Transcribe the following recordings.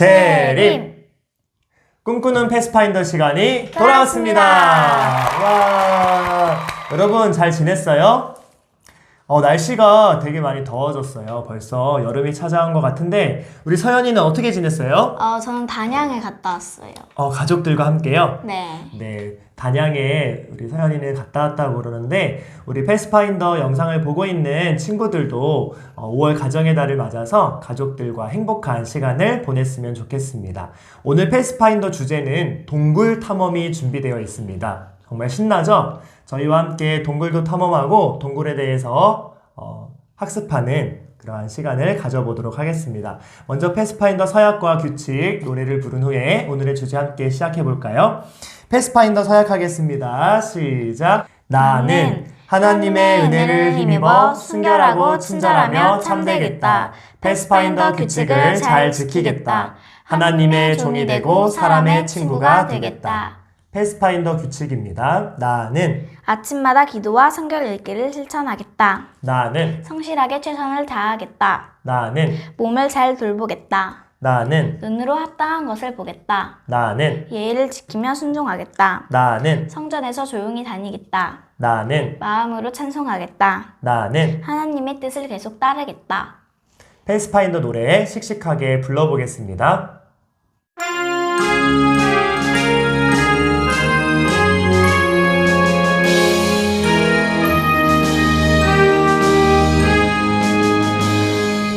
재림! 꿈꾸는 패스파인더 시간이 돌아왔습니다. 와, 여러분 잘 지냈어요? 어, 날씨가 되게 많이 더워졌어요. 벌써 여름이 찾아온 것 같은데 우리 서연이는 어떻게 지냈어요? 어, 저는 단양에 갔다 왔어요. 어, 가족들과 함께요. 네. 네, 단양에 우리 서연이는 갔다 왔다고 그러는데 우리 패스파인더 영상을 보고 있는 친구들도 어, 5월 가정의 달을 맞아서 가족들과 행복한 시간을 보냈으면 좋겠습니다. 오늘 패스파인더 주제는 동굴 탐험이 준비되어 있습니다. 정말 신나죠? 저희와 함께 동굴도 탐험하고 동굴에 대해서 어, 학습하는 그러한 시간을 가져보도록 하겠습니다. 먼저 패스파인더 서약과 규칙 노래를 부른 후에 오늘의 주제 함께 시작해 볼까요? 패스파인더 서약하겠습니다. 시작. 나는 하나님의 은혜를 힘입어 순결하고 친절하며 참되겠다. 패스파인더 규칙을 잘 지키겠다. 하나님의 종이 되고 사람의 친구가 되겠다. 패스파인더 규칙입니다. 나는 아침마다 기도와 성경 읽기를 실천하겠다. 나는 성실하게 최선을 다하겠다. 나는 몸을 잘 돌보겠다. 나는 눈으로 합당한 것을 보겠다. 나는 예의를 지키며 순종하겠다. 나는 성전에서 조용히 다니겠다. 나는 마음으로 찬송하겠다. 나는 하나님의 뜻을 계속 따르겠다. 패스파인더 노래 씩씩하게 불러보겠습니다.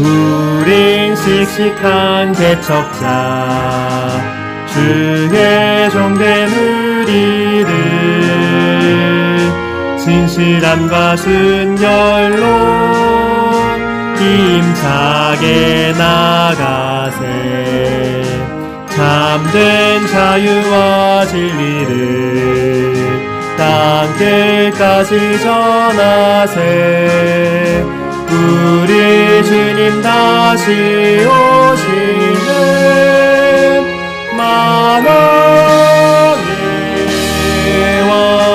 우린 씩씩한 개척자. 주의 종된 우리를 진실함과 순결로 힘차게 나가세. 참된 자유와 진리를 땅 끝까지 전하세 우리 주님 다시 오시는 만왕의 왕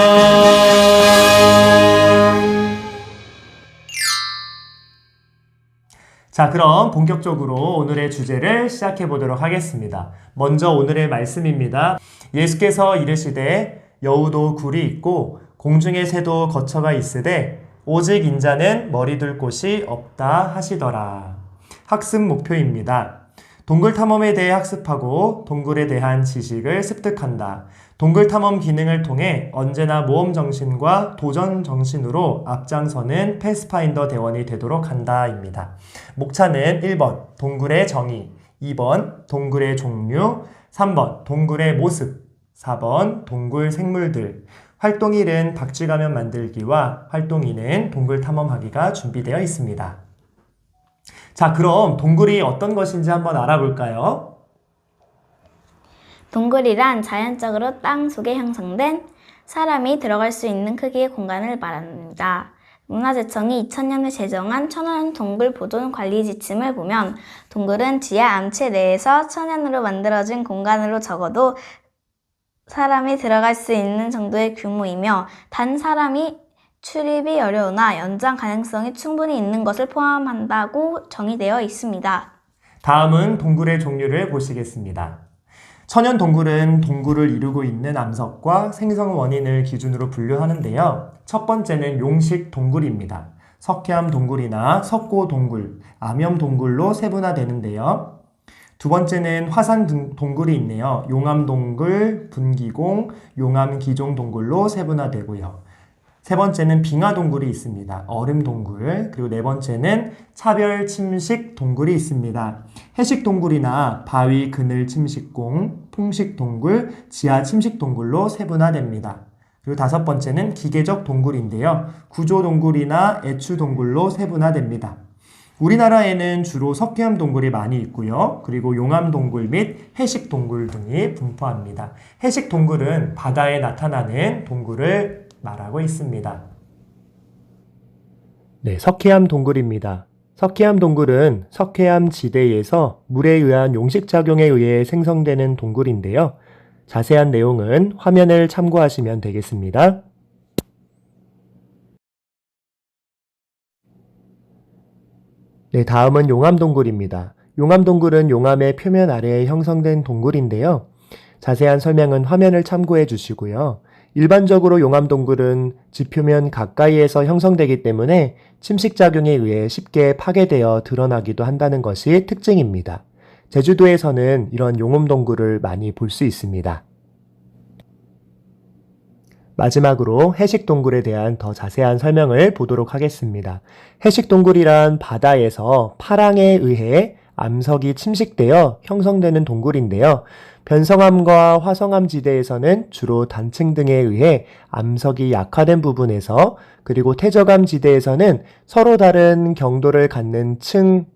자, 그럼 본격적으로 오늘의 주제를 시작해 보도록 하겠습니다. 먼저 오늘의 말씀입니다. 예수께서 이르시되 여우도 굴이 있고 공중의 새도 거처가 있으되 오직 인자는 머리 둘 곳이 없다 하시더라. 학습 목표입니다. 동굴 탐험에 대해 학습하고 동굴에 대한 지식을 습득한다. 동굴 탐험 기능을 통해 언제나 모험 정신과 도전 정신으로 앞장서는 패스파인더 대원이 되도록 한다입니다. 목차는 1번 동굴의 정의, 2번 동굴의 종류, 3번 동굴의 모습, 4번 동굴 생물들, 활동일은 박쥐 가면 만들기와 활동일은 동굴 탐험하기가 준비되어 있습니다. 자, 그럼 동굴이 어떤 것인지 한번 알아볼까요? 동굴이란 자연적으로 땅 속에 형성된 사람이 들어갈 수 있는 크기의 공간을 말합니다. 문화재청이 2000년에 제정한 천연 동굴 보존 관리 지침을 보면 동굴은 지하 암체 내에서 천연으로 만들어진 공간으로 적어도 사람이 들어갈 수 있는 정도의 규모이며 단 사람이 출입이 어려우나 연장 가능성이 충분히 있는 것을 포함한다고 정의되어 있습니다. 다음은 동굴의 종류를 보시겠습니다. 천연 동굴은 동굴을 이루고 있는 암석과 생성 원인을 기준으로 분류하는데요. 첫 번째는 용식 동굴입니다. 석회암 동굴이나 석고 동굴, 암염 동굴로 세분화되는데요. 두 번째는 화산 등- 동굴이 있네요. 용암 동굴, 분기공, 용암 기종 동굴로 세분화되고요. 세 번째는 빙하 동굴이 있습니다. 얼음 동굴. 그리고 네 번째는 차별 침식 동굴이 있습니다. 해식 동굴이나 바위 그늘 침식공, 풍식 동굴, 지하 침식 동굴로 세분화됩니다. 그리고 다섯 번째는 기계적 동굴인데요. 구조 동굴이나 애추 동굴로 세분화됩니다. 우리나라에는 주로 석회암 동굴이 많이 있고요. 그리고 용암 동굴 및 해식 동굴 등이 분포합니다. 해식 동굴은 바다에 나타나는 동굴을 말하고 있습니다. 네, 석회암 동굴입니다. 석회암 동굴은 석회암 지대에서 물에 의한 용식작용에 의해 생성되는 동굴인데요. 자세한 내용은 화면을 참고하시면 되겠습니다. 네, 다음은 용암 동굴입니다. 용암 동굴은 용암의 표면 아래에 형성된 동굴인데요. 자세한 설명은 화면을 참고해 주시고요. 일반적으로 용암 동굴은 지표면 가까이에서 형성되기 때문에 침식작용에 의해 쉽게 파괴되어 드러나기도 한다는 것이 특징입니다. 제주도에서는 이런 용암 동굴을 많이 볼 수 있습니다. 마지막으로 해식 동굴에 대한 더 자세한 설명을 보도록 하겠습니다. 해식 동굴이란 바다에서 파랑에 의해 암석이 침식되어 형성되는 동굴인데요. 변성암과 화성암 지대에서는 주로 단층 등에 의해 암석이 약화된 부분에서 그리고 퇴적암 지대에서는 서로 다른 경도를 갖는 층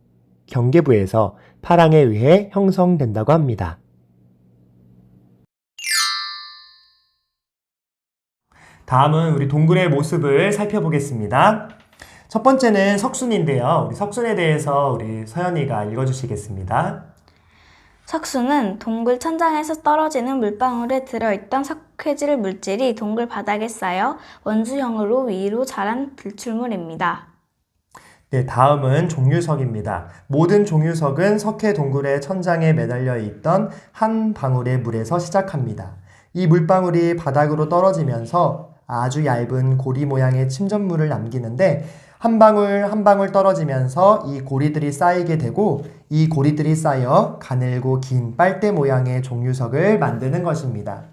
경계부에서 파랑에 의해 형성된다고 합니다. 다음은 우리 동굴의 모습을 살펴보겠습니다. 첫 번째는 석순인데요. 우리 석순에 대해서 우리 서연이가 읽어주시겠습니다. 석수는 동굴 천장에서 떨어지는 물방울에 들어있던 석회질 물질이 동굴 바닥에 쌓여 원주형으로 위로 자란 들출물입니다. 네, 다음은 종유석입니다. 모든 종유석은 석회 동굴의 천장에 매달려 있던 한 방울의 물에서 시작합니다. 이 물방울이 바닥으로 떨어지면서 아주 얇은 고리 모양의 침전물을 남기는데 한 방울 한 방울 떨어지면서 이 고리들이 쌓이게 되고 이 고리들이 쌓여 가늘고 긴 빨대 모양의 종유석을 만드는 것입니다.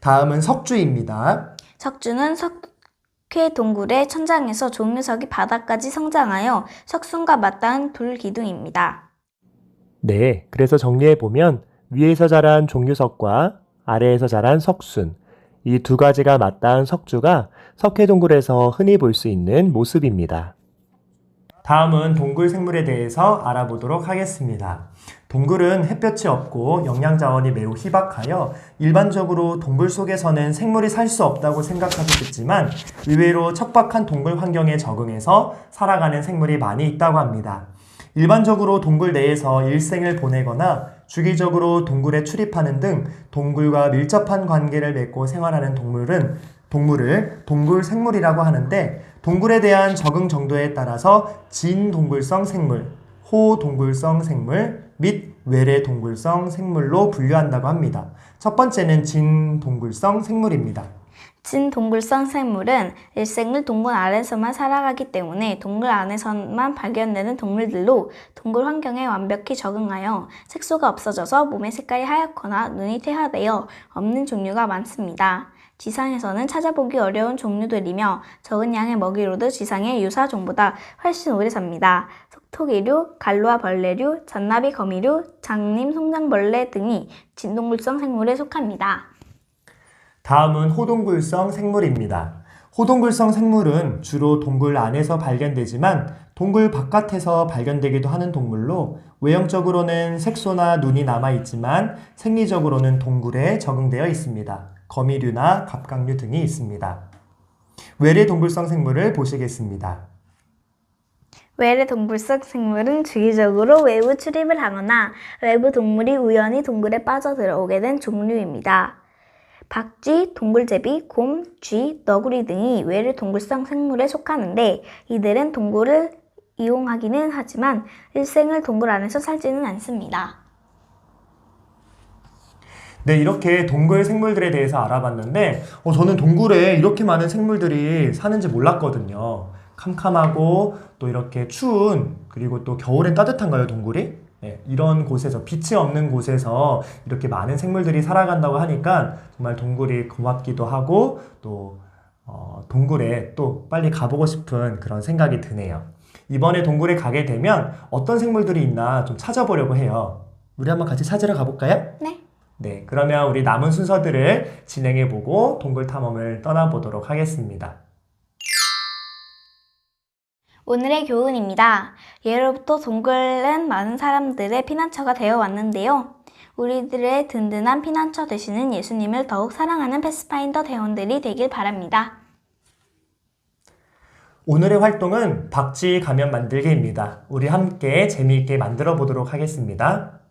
다음은 석주입니다. 석주는 석회 동굴의 천장에서 종유석이 바닥까지 성장하여 석순과 맞닿은 돌 기둥입니다. 네, 그래서 정리해 보면 위에서 자란 종유석과 아래에서 자란 석순 이 두 가지가 맞닿은 석주가 석회 동굴에서 흔히 볼 수 있는 모습입니다. 다음은 동굴 생물에 대해서 알아보도록 하겠습니다. 동굴은 햇볕이 없고 영양 자원이 매우 희박하여 일반적으로 동굴 속에서는 생물이 살 수 없다고 생각하시겠지만 의외로 척박한 동굴 환경에 적응해서 살아가는 생물이 많이 있다고 합니다. 일반적으로 동굴 내에서 일생을 보내거나 주기적으로 동굴에 출입하는 등 동굴과 밀접한 관계를 맺고 생활하는 동물은 동물을 동굴 생물이라고 하는데 동굴에 대한 적응 정도에 따라서 진동굴성 생물, 호동굴성 생물 및 외래 동굴성 생물로 분류한다고 합니다. 첫 번째는 진동굴성 생물입니다. 진동굴성 생물은 일생을 동굴 안에서만 살아가기 때문에 동굴 안에서만 발견되는 동물들로 동굴 환경에 완벽히 적응하여 색소가 없어져서 몸의 색깔이 하얗거나 눈이 퇴화되어 없는 종류가 많습니다. 지상에서는 찾아보기 어려운 종류들이며 적은 양의 먹이로도 지상의 유사종보다 훨씬 오래 삽니다. 속토기류, 갈로아 벌레류, 잔나비 거미류, 장님 송장벌레 등이 진동굴성 생물에 속합니다. 다음은 호동굴성 생물입니다. 호동굴성 생물은 주로 동굴 안에서 발견되지만 동굴 바깥에서 발견되기도 하는 동물로 외형적으로는 색소나 눈이 남아있지만 생리적으로는 동굴에 적응되어 있습니다. 거미류나 갑각류 등이 있습니다. 외래 동굴성 생물을 보시겠습니다. 외래 동굴성 생물은 주기적으로 외부 출입을 하거나 외부 동물이 우연히 동굴에 빠져 들어오게 된 종류입니다. 박쥐, 동굴제비, 곰, 쥐, 너구리 등이 외래 동굴성 생물에 속하는데 이들은 동굴을 이용하기는 하지만 일생을 동굴 안에서 살지는 않습니다. 네, 이렇게 동굴 생물들에 대해서 알아봤는데, 어, 저는 동굴에 이렇게 많은 생물들이 사는지 몰랐거든요. 캄캄하고 또 이렇게 추운, 그리고 또 겨울엔 따뜻한가요, 동굴이? 네, 이런 곳에서, 빛이 없는 곳에서 이렇게 많은 생물들이 살아간다고 하니까 정말 동굴이 고맙기도 하고, 또, 어, 동굴에 또 빨리 가보고 싶은 그런 생각이 드네요. 이번에 동굴에 가게 되면 어떤 생물들이 있나 좀 찾아보려고 해요. 우리 한번 같이 찾으러 가볼까요? 네. 네, 그러면 우리 남은 순서들을 진행해 보고 동굴 탐험을 떠나보도록 하겠습니다. 오늘의 교훈입니다. 예로부터 동굴은 많은 사람들의 피난처가 되어 왔는데요. 우리들의 든든한 피난처 되시는 예수님을 더욱 사랑하는 패스파인더 대원들이 되길 바랍니다. 오늘의 활동은 박쥐 가면 만들기입니다. 우리 함께 재미있게 만들어 보도록 하겠습니다.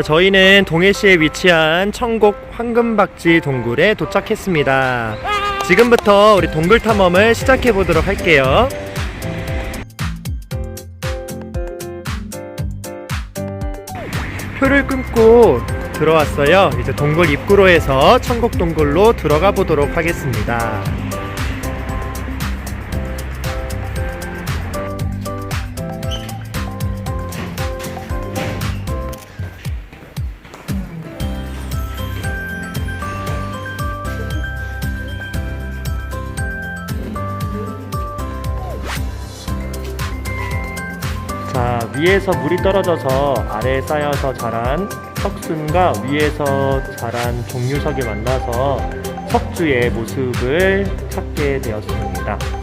자, 저희는 동해시에 위치한 청곡 황금박쥐 동굴에 도착했습니다. 지금부터 우리 동굴 탐험을 시작해 보도록 할게요. 표를 끊고 들어왔어요. 이제 동굴 입구로 해서 천국 동굴로 들어가 보도록 하겠습니다. 위에서 물이 떨어져서 아래에 쌓여서 자란 석순과 위에서 자란 종류석이 만나서 석주의 모습을 찾게 되었습니다.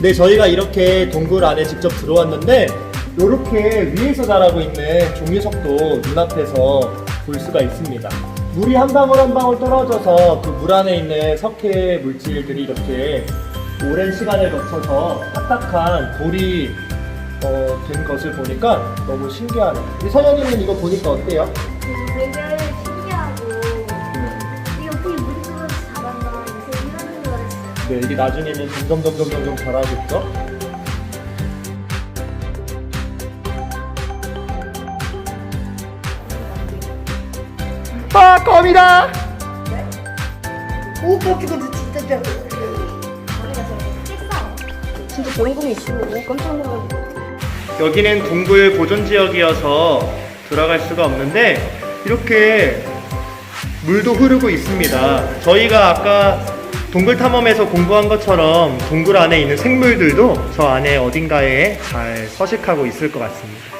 네, 저희가 이렇게 동굴 안에 직접 들어왔는데 이렇게 위에서 자라고 있는 종류석도 눈앞에서 볼 수가 있습니다. 물이 한 방울 한 방울 떨어져서 그 물 안에 있는 석회 물질들이 이렇게 오랜 시간을 거쳐서 딱딱한 돌이 어, 된 것을 보니까 너무 신기하네요. 선현이는 이거 보니까 어때요? 네, 이게 나중에는 점점 점점 점점 자라겠죠? 아, 껌이다! 오 깜짝이야 진짜 잘 진짜 주인공이 있어 오 깜짝 놀랐네 여기는 동굴 보존 지역이어서 들어갈 수가 없는데 이렇게 물도 흐르고 있습니다. 저희가 아까 동굴 탐험에서 공부한 것처럼 동굴 안에 있는 생물들도 저 안에 어딘가에 잘 서식하고 있을 것 같습니다.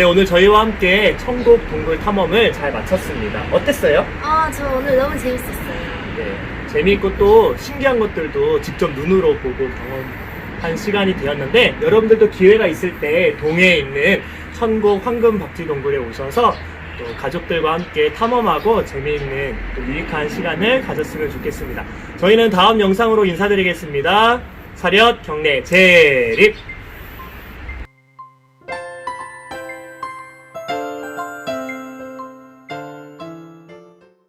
네, 오늘 저희와 함께 천국 동굴 탐험을 잘 마쳤습니다. 어땠어요? 아 저 오늘 너무 재밌었어요 네, 재미있고 또 신기한 것들도 직접 눈으로 보고 경험한 시간이 되었는데 여러분들도 기회가 있을 때 동해에 있는 천국 황금 박쥐 동굴에 오셔서 또 가족들과 함께 탐험하고 재미있는 또 유익한 시간을 가졌으면 좋겠습니다. 저희는 다음 영상으로 인사드리겠습니다. 사렷 경례 재립